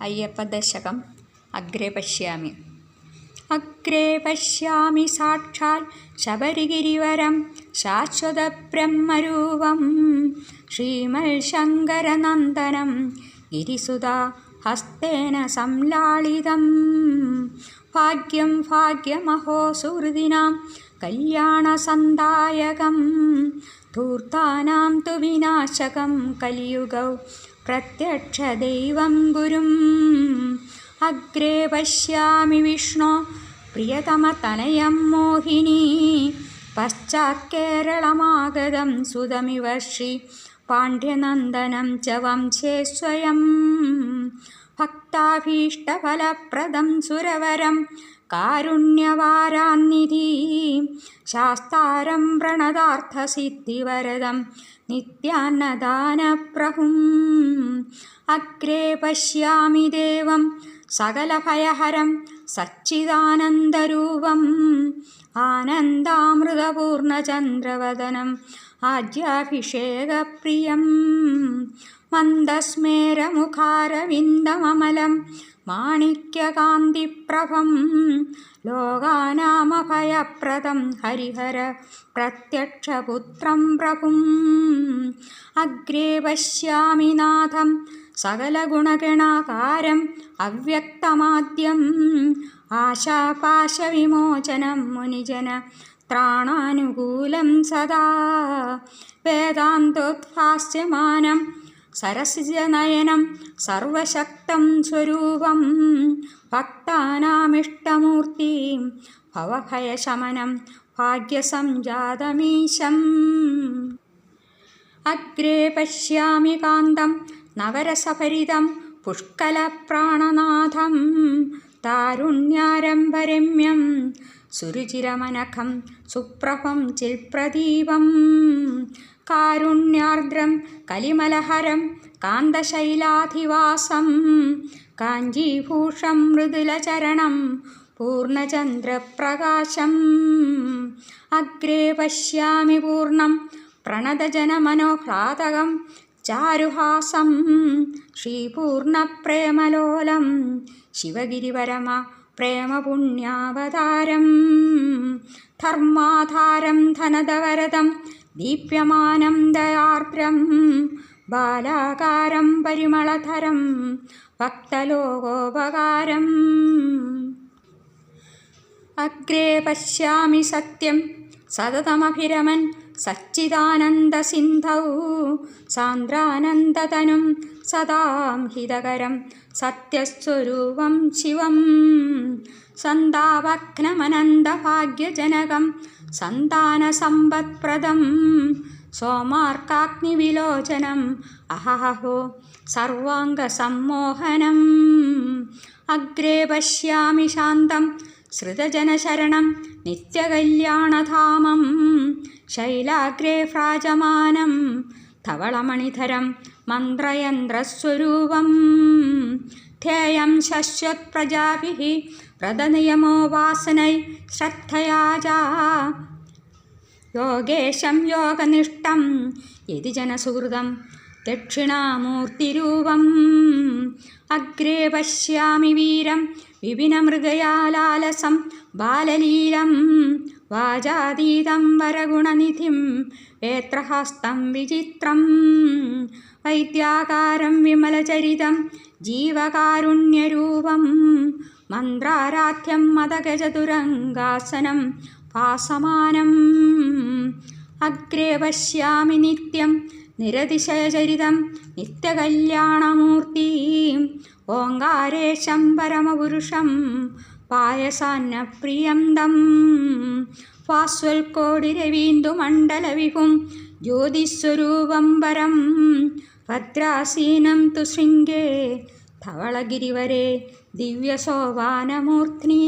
അയ്യപ്പദശകം. അഗ്രേ പശ്യാമി. അഗ്രേ പശ്യാമി സാക്ഷാൽ ശബരിഗിരിവരം ശാശ്വതബ്രഹ്മരൂപം. ശ്രീമൽ ശങ്കരനന്ദനം ഗിരിസുത ഹസ്തേന സംലാളിതം. ഭാഗ്യം ഭാഗ്യമഹോ സുഹൃദിനാം കല്യാണസന്ദായകം. ധൂർത്താനാം തു വിനാശകം കലിയുഗൗ പ്രത്യക്ഷദൈവം ഗുരും. അഗ്രേ പശ്യാമി വിഷ്ണു പ്രിയതമതനയം മോഹിനി. പശ്ചാക്കേരളമാഗതം സുതമിവ ശ്രീ പാണ്ഡ്യനന്ദനം ച വംശേ സ്വയം. ഭക്താഭീഷ്ടഫലപ്രദം സുരവരം. കാരുണ്യവാരാന്നിധി. ശാസ്താരം പ്രണതാർത്ഥസിദ്ധിവരദം നിത്യാന്നദാനപ്രഭും. അഗ്രേ പശ്യാമി ദേവം. സകലഭയഹരം സച്ചിദാനന്ദരൂപം. ആനന്ദാമൃതപൂർണചന്ദ്രവദനം ആദ്യാഭിഷേകപ്രിയം. മന്ദസ്മേരമുഖാരവിന്ദമമലം മാണിക്യകാന്തിപ്രഭം ലോകാനാമഭയപ്രദം ഹരിഹര പ്രത്യക്ഷപുത്രം പ്രഭും. അഗ്രേ പശ്യാമി നാഥം സകലഗുണഗണാകാരം അവ്യക്തമാദ്യം. ആശാപാശവിമോചനം മുനിജന ത്രാണാനുകൂലം സദാ. വേദാന്തോദ്ഭാസ്യമാനം സരസിജനയനം സർവശക്തം സ്വരൂപം. ഭക്താനാമിഷ്ടമൂർത്തിം ഭവഭയശമനം ഭാഗ്യസംജാതമീശം. അഗ്രേ പശ്യാമി കാന്തം നവരസഭരിതം പുഷ്കലപ്രാണനാഥം താരുണ്യാരംഭരമ്യം സുരുചിരമനഖം സുപ്രഭം ചിൽപ്രദീപം കാരുണ്യാർദ്രം കലിമലഹരം കാന്തശൈലാധിവാസം കാഞ്ചീഭൂഷം മൃദുലചരണം പൂർണചന്ദ്രപ്രകാശം അഗ്രേ പശ്യാമി പൂർണം പ്രണതജനമനോഹ്ലാദകം ചാരുഹാസം ശ്രീപൂർണപ്രേമലോലം ശിവഗിരിപരമ പ്രേമപുണ്യാവതാരം ധർമാധാരം ധനതവരതം ദീപ്യമാനം ദയാർദ്രം ബാലാകാരം പരിമളധരം ഭക്തലോകോപകാരം. അഗ്രേ പശ്യാമി സത്യം സതതമഭിരമൻ സച്ചിദാനന്ദസിന്ധൗ സാന്ദ്രാനന്ദതനും സദാം ഹിതകരം സത്യസ്വരൂപം ശിവം. സന്താപഘ്നമനന്തഭാഗ്യജനകം സന്താനസമ്പത്പ്രദം സോമാർക്കാഗ്നിവിലോചനം അഹഹോ സർവാംഗസമ്മോഹനം. അഗ്രേ പശ്യാമി ശാന്തം ശ്രുതജനശരണം നിത്യകല്യാണധാമം ശൈലാഗ്രേ ഭ്രാജമാനം ധവളമണിധരം മന്ത്രയന്ത്രസ്വരൂപം. ധ്യേയം ശശ്വത്പ്രജാഭിः വ്രതനിയമോ വാസനൈ ശ്രദ്ധയാജ. യോഗേശം യോഗനിഷ്ഠം യതി ജനസുഹൃതം ദക്ഷിണാമൂർത്തിരൂപം. അഗ്രേ പശ്യാമി വീരം വിപിനമൃഗയാലാലസം ബാലലീലം വാചാതീതം വരഗുണനിധിം വേത്രഹസ്തം വിചിത്രം വൈദ്യാകാരം വിമലചരിതം ജീവകാരുണ്യരൂപം മന്ത്രാരാധ്യം മതഗജതുരംഗാസനം ഭാസമാനം അഗ്രേ പശ്യാമി നിത്യം നിരതിശയചരിതം നിത്യകല്യാണമൂർത്തിം. ഓങ്കാരേശം പരമപുരുഷം പായസാന്ന പ്രിയന്തം ദം വാസ്വൽക്കോടിരവീന്ദുമണ്ഡലവിഹും ജ്യോതിസ്വരൂപം പരം ഭദ്രാസീനം തു ശൃംഗേ ധവളഗിരിവരെ ദിവ്യസോപാനമൂർധ്നി